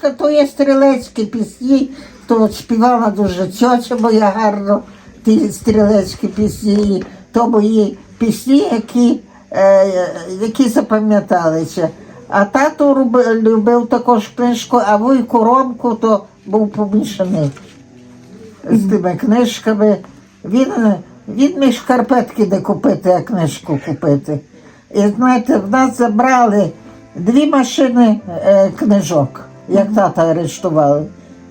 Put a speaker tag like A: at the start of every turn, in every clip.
A: Книжка то є стрілецькі пісні, то співала дуже тьотя моя гарно ті стрілецькі пісні, то мої пісні, які, е, які запам'яталися. А тато руби- любив також книжку, а вуйку Ромку то був помішаний з тими книжками. Він, він міг шкарпетки де купити, а книжку купити. І знаєте, в нас забрали дві машини е, книжок, як тата арештували.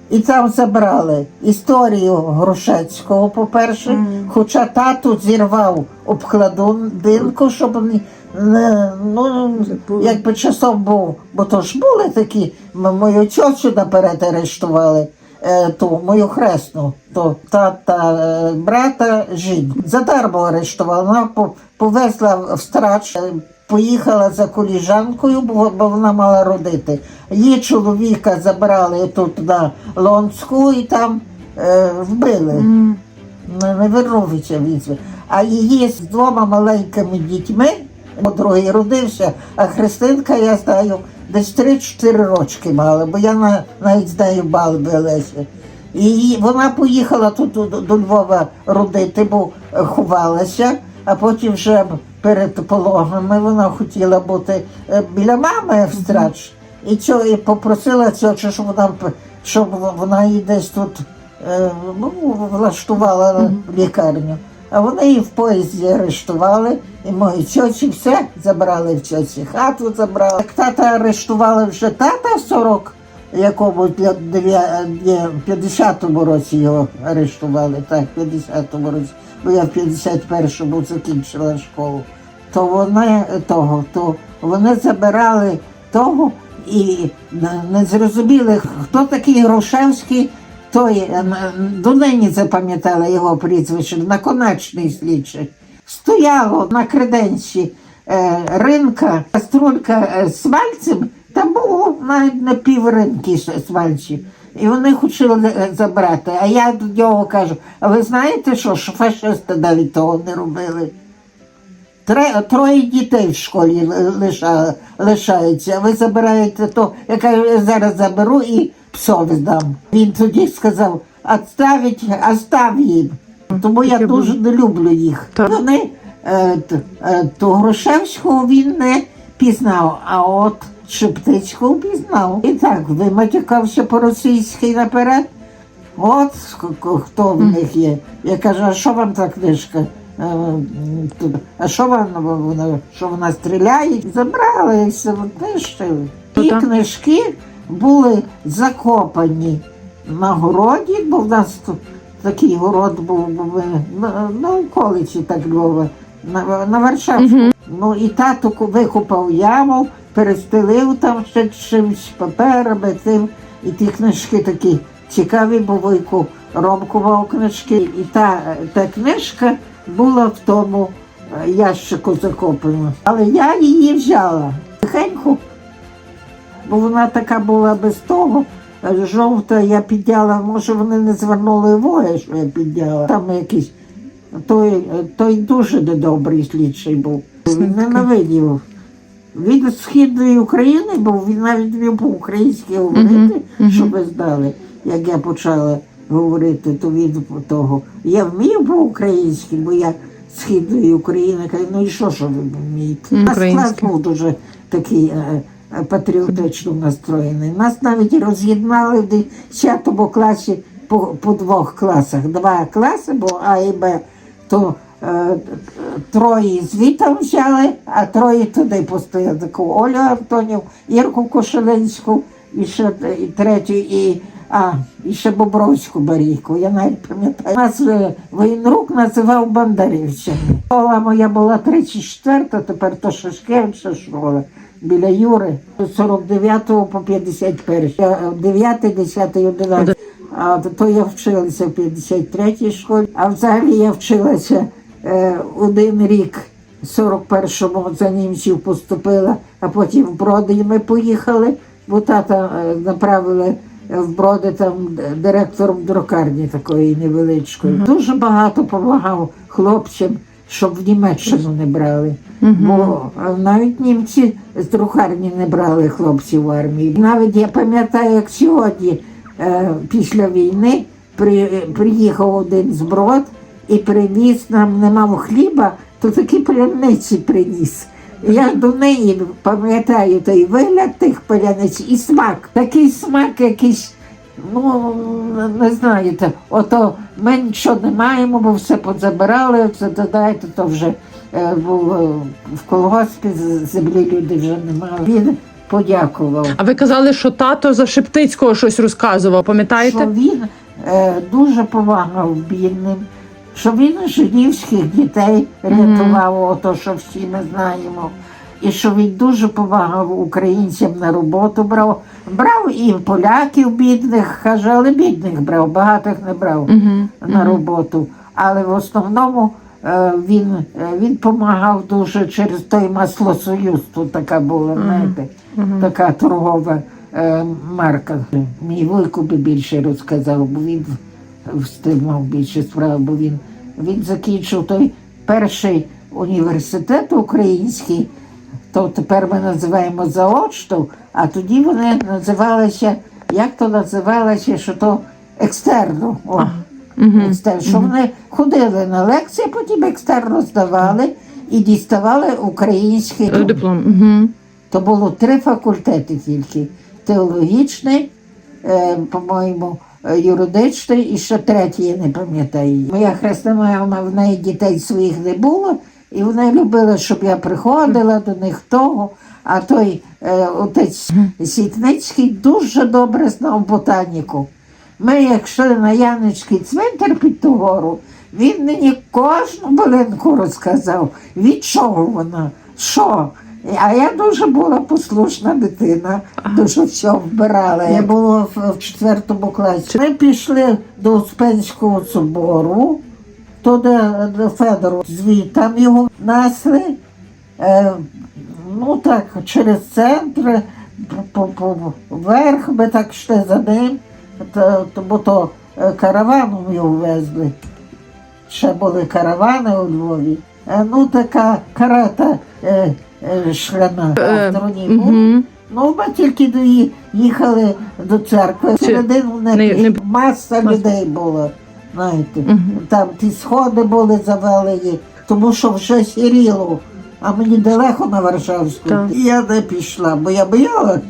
A: І там забрали історію Грушецького, по-перше, хоча тату зірвав обкладинку, щоб не, не- ну, якби часом був, бо то ж були такі, мою тьочу наперед арештували, е, ту мою хресну, то тата е, брата жінь. Задармо арештувала, вона повезла в страч. Поїхала за коліжанкою, бо, бо вона мала родити. Її чоловіка забрали тут на Лонську і там е, вбили. Не, не вернувся візьми. А її з двома маленькими дітьми, бо другий родився, а Христинка, я знаю, десь 3-4 рочки мала, бо я на, навіть з нею бал билася. І вона поїхала тут до, до Львова родити, бо е, ховалася, а потім вже перед пологами вона хотіла бути е, біля мами в страч. І, цього, і попросила цього, щоб вона, щоб вона її десь тут е, ну, влаштувала в лікарню. А вони її в поїзді арештували, і мої тьоті все забрали в тьоті хату забрали. Як тата арештували вже тата в 40 якому для дев'я- для 50-му році його арештували, так, в 50-му році, бо я в 51-му закінчила школу. То вони того, то вони забирали того і не- зрозуміли, хто такий Грушевський, той е, донині запам'ятала його прізвище, наконечний слідчий. Стояло на креденці е, ринка, каструлька е, з смальцем, там було навіть на півринки ще смальців. І вони хотіли е, забрати. А я до нього кажу: а ви знаєте що, що фашисти навіть того не робили? Тре, троє дітей в школі лиша, лишаються, а ви забираєте то, я кажу, я зараз заберу і псові здам. Він тоді сказав, «Отставить, остав їм. Тому я дуже не люблю їх. Вони е, е, то Грушевського він не пізнав, а от Шептицького пізнав. І так, виматюкався по-російськи наперед. От хто в них є. Я кажу, а що вам та книжка? Е, А що вам вона, що вона стріляє? Забрали і все знищили.
B: Ну,
A: І книжки були закопані на городі, бо в нас тут такий город був бо ми на, на околиці так Львова, на, на Варшавську. Ну і тато викопав яму, перестелив там ще чимось паперами, тим, і ті книжки такі цікаві, бо Войко Ромку мав книжки. І та, та книжка була в тому е, ящику закоплена. Але я її взяла тихенько, бо вона така була без того. Жовта я підняла, може вони не звернули уваги, що я підняла. Там якийсь той, той дуже недобрий слідчий був. Він ненавидів. Він з східної України був, він навіть вмів по-українськи говорити, щоб ви знали, як я почала говорити, то він того. Я вмів по-українськи, бо я з східної України. Кажу, ну і що, що ви вмієте?
B: М,
A: Наш клас був дуже такий е, е, патріотично настроєний. Нас навіть роз'єднали в 10 класі по, по двох класах. Два класи, бо А і Б, то троє звітом взяли, а троє туди пустили. Олю Антонів, Ірку Кошелинську, і ще і третю, і, а, і ще Бобровську Барійку. Я навіть пам'ятаю. Нас е, воєнрук називав Бондарівщини. Школа моя була 34, тепер то Шашкевича школа. Біля Юри з 49 по 51. Я 9, 10, 11. А то я вчилася в 53-й школі, а взагалі я вчилася е, один рік. В 41-му за німців поступила, а потім в Броди ми поїхали, бо тата е, направили в Броди там директором друкарні такої невеличкої. Дуже багато допомагав хлопцям щоб в Німеччину не брали. Бо е, навіть німці з друкарні не брали хлопців в армії. Навіть я пам'ятаю, як сьогодні, е, після війни, приїхав один зброд і привіз нам, не мав хліба, то такі пляниці приніс. Я до неї пам'ятаю той вигляд тих паляниць і смак. Такий смак якийсь, ну не знаєте, ото ми нічого не маємо, бо все позабирали, це додайте, то вже е, було в колгоспі землі люди вже не мали. Він подякував.
B: А ви казали, що тато за Шептицького щось розказував, пам'ятаєте?
A: Що він е, дуже допомагав бідним, що він жидівських дітей рятував, ото що всі ми знаємо. І що він дуже допомагав українцям на роботу брав. Брав і поляків бідних, каже, але бідних брав, багатих не брав на роботу. Але в основному е, він, е, він допомагав дуже через той маслосоюз. Тут така була, знаєте, така торгова е, марка. Мій вуйко більше розказав, бо він встигнув більше справ, бо він, він закінчив той перший університет український, то тепер ми називаємо заочно, а тоді вони називалися, як то називалося, що то екстерно. О, екстерно. Що вони ходили на лекції, потім екстерно здавали і діставали український
B: Е, Диплом. Угу.
A: то було три факультети тільки: теологічний, е, по-моєму, юридичний і ще третій, я не пам'ятаю. Моя хресна мама, в неї дітей своїх не було, і вона любила, щоб я приходила до них того. А той е, отець Сітницький дуже добре знав ботаніку. Ми, як йшли на Яничський цвинтар під ту гору, він мені кожну билинку розказав, від чого вона, що. А я дуже була послушна дитина, дуже все вбирала. Я була в, четвертому класі. Ми пішли до Успенського собору, туди до Федору звідти, там його несли. Е, ну так, через центр, вверх ми так йшли за ним, бо то е, караваном його везли. Ще були каравани у Львові. Е, ну, така карета е, е, шляна
B: в
A: автороні.
B: мгм.
A: Ну, ми тільки їхали до церкви. Всередину не, маса людей було. Знаєте, там ті сходи були завалені, тому що вже сіріло. А мені далеко на Варшавську. І я не пішла, бо я боялася.